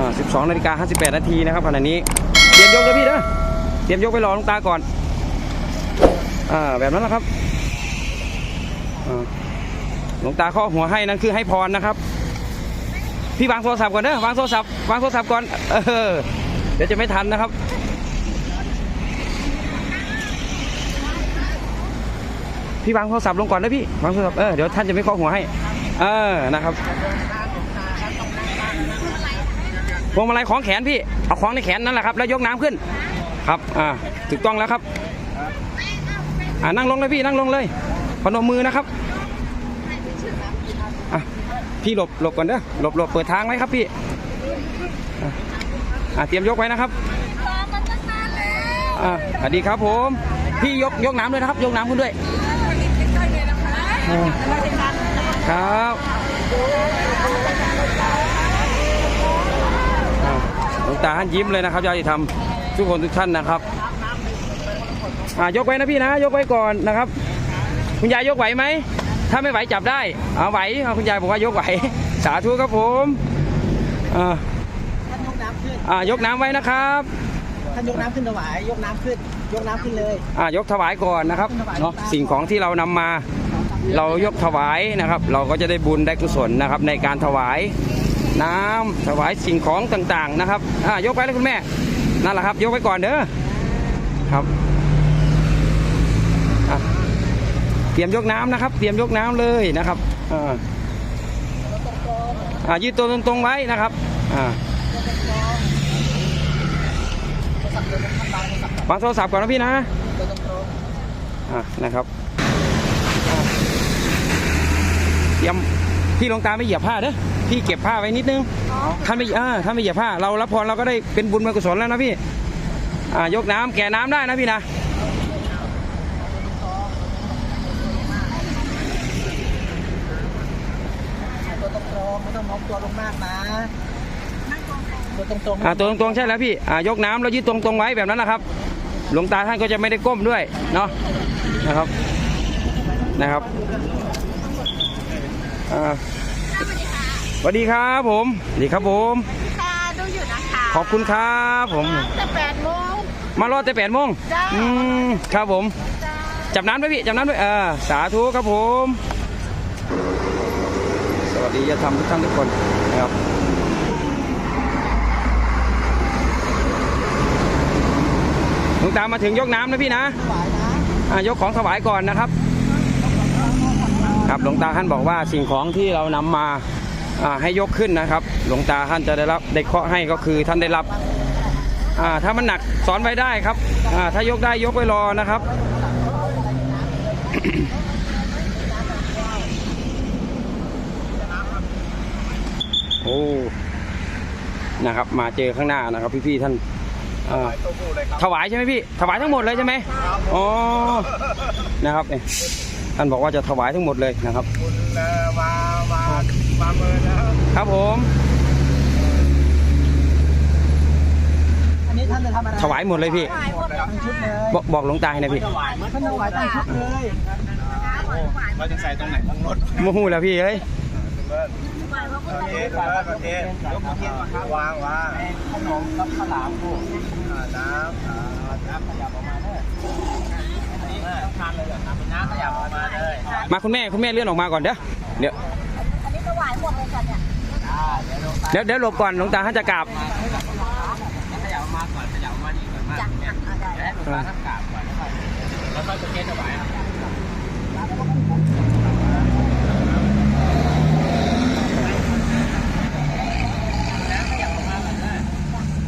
อ่า12นาฬิกา58นาทีนะครับขณะนี้เตรียมยกเลยพี่เด้อเตรียมยกไปรอลงตาก่อนอ่าแบบนั้นแหละครับอ่าหลวงตาข้อหัวให้นั่นคือให้พรนะครับ พี่วางโทรศัพท์ก่อนเด้อวางโทรศัพท์วางโทรศัพท์ก่อนเออเดี๋ยวจะไม่ทันนะครับพี่วางโทรศัพท์ลงก่อนนะพี่วางโทรศัพท์เออเดี๋ยวท่านจะไม่เคาะหัวให้ เออนะครับ พวงมาลัยของแขนพี่ เอาของในแขนนั่นแหละครับ แล้วยกน้ำขึ้น ครับ อ่า ถูกต้องแล้วครับ อ่านั่งลงเลยพี่ นั่งลงเลย พนมมือนะครับ อะ พี่หลบหลบก่อนเด้อ หลบหลบเปิดทางไว้ครับพี่ อ่าเตรียมยกไว้นะครับอ่าสวัสดีครับผม พี่ยกยกน้ำด้วยนะครับ ยกน้ำขึ้นด้วย ครับ ลวงตาท่านยิ้มเลยนะครับญาติธรรมทุกคนทุกท่านนะครับอ่ายกไว้นะพี่นะ ยกไว้ก่อนนะครับ คุณยายยกไหวไหมถ้าไม่ไหวจับได้เอาไหวเอาคุณยายบอกว่ายกไหวสาธุครับผมอ่าท่านยกน้ำขึ้นอ่ายกน้ำไว้นะครับท่านยกน้ำขึ้นถวายยกน้ำขึ้น ยกน้ำขึ้นเลยอ่ายกถวายก่อนนะครับเนาะสิ่งของที่เรานำมา เรายกถวายนะครับ เราก็จะได้บุญได้กุศลนะครับในการถวาย น้ำถวายสิ่งของต่างๆนะครับอ่ายกไปเลยคุณแม่ นั่นแหละครับ ยกไว้ก่อนเด้อครับเตรียมยกน้ำนะครับ เตรียมยกน้ำเลยนะครับอ่าอ่ายืดตัวตรงๆไว้นะครับอ่าวางโทรศัพท์ก่อนนะพี่นะอะนะครับเตรียมพี่ลงตาไม่เหยียบผ้าเด้อ พี่เก็บผ้าไว้นิดนึงท่านไม่อ่าท่านไม่เหยียบผ้า เรารับพรเราก็ได้เป็นบุญเป็นกุศลแล้วนะพี่อ่ายกน้ำแก่น้ำได้นะพี่นะตัวตรงๆไม่ต้องโน้มตัวลงมากนะตัวตรงๆอ่าตัวตรงๆใช่แล้วพี่อ่ายกน้ำแล้วยืดตรงๆไว้แบบนั้นนะครับ หลวงตาท่านก็จะไม่ได้ก้มด้วยเนาะนะครับนะครับอ่า สวัสดีครับผมสวัสดีครับผม ค่ะดูอยู่นะคะขอบคุณครับผม จะแปดโมงมารอแต่แปดโมงจ้าอืมครับผมจ้าจับน้ำด้วยพี่ จับน้ำด้วยเออสาธุครับผม สวัสดีญาติธรรมทุกท่านทุกคนนะครับหลวงตามาถึงยกน้ำนะพี่นะถวายนะอ่ายกของถวายก่อนนะครับ ครับหลวงตาท่านบอกว่าสิ่งของที่เรานำมาอ่า ให้ยกขึ้นนะครับ หลวงตาท่านจะได้รับได้เคาะให้ก็คือท่านได้รับอ่าถ้ามันหนักสอนไว้ได้ครับอ่าถ้ายกได้ยกไว้รอนะครับโอ้นะครับ มาเจอข้างหน้านะครับพี่ๆท่านถวายใช่ไหมพี่ ถวายทั้งหมดเลยใช่ไหมอ๋อนะครับเนี่ยท่านบอกว่าจะถวายทั้งหมดเลยนะครับคุณมามา มาเมินแล้วครับผม อันนี้ท่านจะทำอะไรถวายหมดเลยพี่ทั้งชุดเลยบอกบอกหลวงตาให้นะพี่ถวายมั้ท่านถวายตั้งชุดเลยเราจะใส่ตรงไหนทั้งรถโมโหแล้วพี่เอ้ยโอเคโอเคยกเทียนมาครับวางวางขนมกับข้าวหลามพวกอ่าน้ำอ่าน้ำขยับออกมาเลยต้องทานเลยเหรอน้ำน้ำขยับออกมาเลยมาคุณแม่คุณแม่เลื่อนออกมาก่อนเด้อเดี๋ยว เลยจ้ะเนี่ยเดี๋ยวเดี๋ยวหลบก่อนหลวงตาท่านจะกราบขยับมาก่อนขยับมาดีก่อนมากจ้ะอะเอาได้ให้คุณตาท่านกราบก่อนแล้วค่อยประเคนถวาย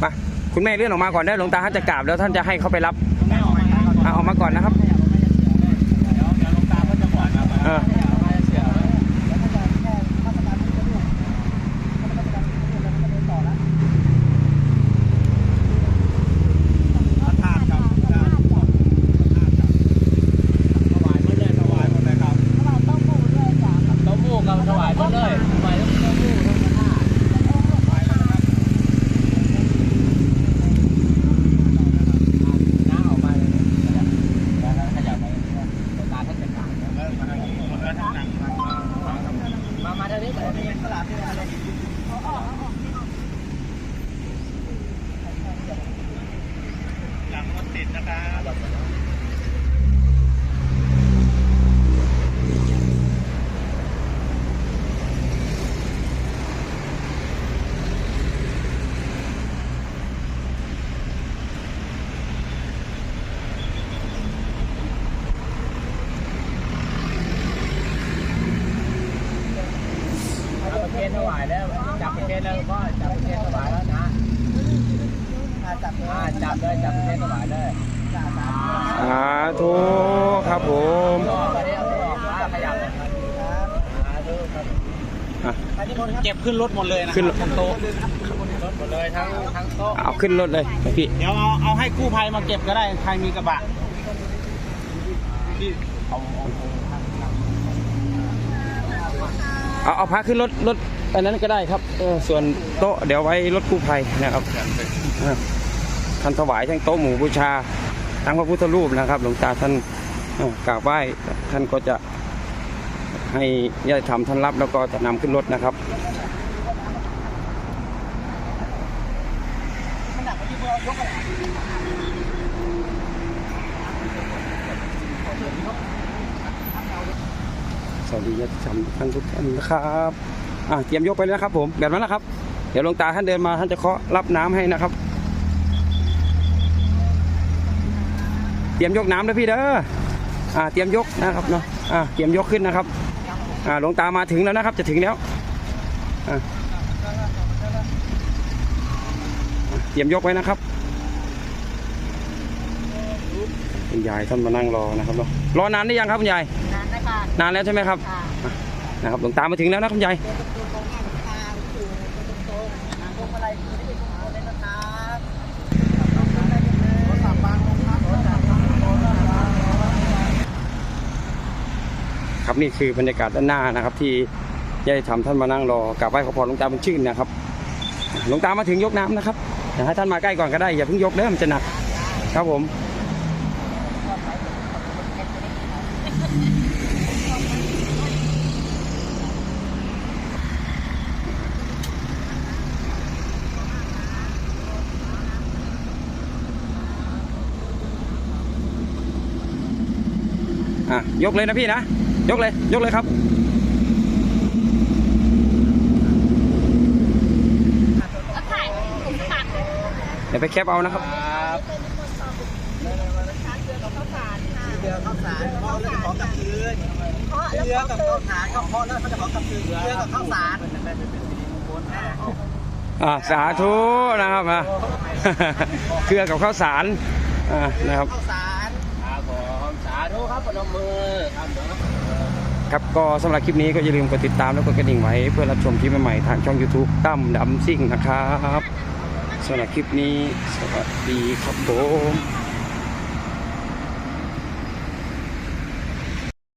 มาคุณแม่เลื่อนออกมาก่อนได้หลวงตาท่านจะกราบแล้วท่านจะให้เขาไปรับอะออกมาก่อนนะครับเออ ทานครับถวายหมดเลยถวายหมดเลยครับ ถวายเต้าหู้ด้วยจ้ะ เต้าหู้กับถวายหมดเลยถวายเต้าหู้ทั้งห้า น้าออกมาเลยนะขยับไปขยับไปตาท่านจะขาดแล้วท เทศบาลแล้วนะ อา จับเลยอ่าจับเลยจับเทศบาลเลยจับจับสาธุครับผมออกมาได้เอาออกมาขยับเลยครับอ่าดูครับอะอันนี้คนครับเก็บขึ้นรถหมดเลยนะขึ้นรถทั้งโต๊ะรถหมดเลยทั้งทั้งโต๊ะเอาขึ้นรถเลยพี่เดี๋ยวเอาเอาให้กู้ภัยมาเก็บก็ได้ใครมีกระบะที่เอาเอาเอาเอาพาขึ้นรถรถอันนั้นก็ได้ครับเออส่วนโต๊ะเดี๋ยวไว้รถกู้ภัยนะครับอะ ท่านถวายทั้งโต๊ะหมู่บูชา ทั้งพระพุทธรูปนะครับ หลวงตาท่านกราบไหว้ท่านก็จะให้ญาติธรรมท่านรับแล้วก็จะนำขึ้นรถนะครับสวัสดีญาติธรรมท่านทุกท่านนะครับอะเตรียมยกไปเลยนะครับผมแบบนั้นนะครับ เดี๋ยวหลวงตาท่านเดินมาท่านจะเคาะรับน้ำให้นะครับ เต รียมยกน้ำนะพี่เด้ออ่าเตรียมยกนะครับเนาะอ่าเตรียมยกขึ้นนะครับอ่าหลวงตามาถึงแล้วนะครับ จะถึงแล้วอ่าเตรียมยกไว้นะครับคุณยายท่านมานั่งรอนะครับเนาะรอนานหรือยังครับคุณยายนานนะคะนานแล้วใช่ไหมครับค่ะนะครับหลวงตามาถึงแล้วนะคุณยาย เดี๋ยวตรงตรงหน้าหลวงตาอยู่ตรงตรงๆพวงมาลัยคือที่ตรงโน้นเลยนะครับรถสับบางลงครับรถสับบางลงครับ ครับ นี่คือบรรยากาศด้านหน้านะครับ ที่ญาติธรรมท่านมานั่งรอกราบไหว้ขอพรหลวงตาบุญชื่นนะครับหลวงตามาถึงยกน้ำนะครับเดี๋ยวให้ท่านมาใกล้ก่อนก็ได้อย่าเพิ่งยกเด้อมันจะหนักครับผมอะยกเลยนะพี่นะ ยกเลย ยกเลยครับแล้วถ่ายผมตัดเดี๋ยวไปแคปเอานะครับเรือข้าวสารเพราะเรื่องของกลับคืนเพราะแล้วเรือก็กับคือข้าวสารก็เพราะแล้วมันจะของกลับคืนเรือกับข้าวสารอ่าสาธุนะครับอะเครือกับข้าวสารอ่านะครับข้าวสารครับผมสาธุครับปนมมือครับเดี๋ยว ครับก็สำหรับคลิปนี้ก็อย่าลืมกดติดตามแล้วกดกระดิ่งไว้เพื่อรับชมคลิปใหม่ๆทางช่อง YouTube ตั้มดำซิ่งนะครับสำหรับคลิปนี้สวัสดีครับผม